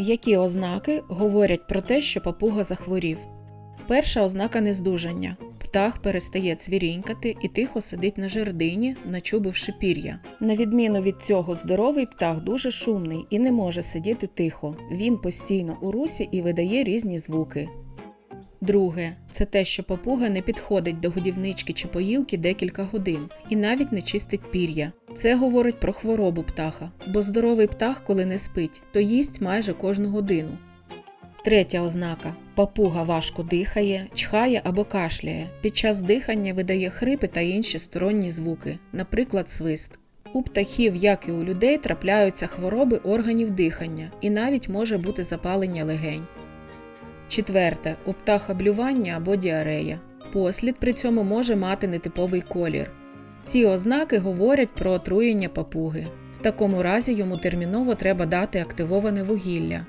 Які ознаки говорять про те, що папуга захворів? Перша ознака нездужання. Птах перестає цвірінькати і тихо сидить на жердині, начубивши пір'я. На відміну від цього, здоровий птах дуже шумний і не може сидіти тихо. Він постійно у русі і видає різні звуки. Друге, це те, що папуга не підходить до годівнички чи поїлки декілька годин і навіть не чистить пір'я. Це говорить про хворобу птаха, бо здоровий птах, коли не спить, то їсть майже кожну годину. Третя ознака: папуга важко дихає, чхає або кашляє. Під час дихання видає хрипи та інші сторонні звуки, наприклад, свист. У птахів, як і у людей, трапляються хвороби органів дихання і навіть може бути запалення легень. Четверте у птаха блювання або діарея. Послід при цьому може мати нетиповий колір. Ці ознаки говорять про отруєння папуги. В такому разі йому терміново треба дати активоване вугілля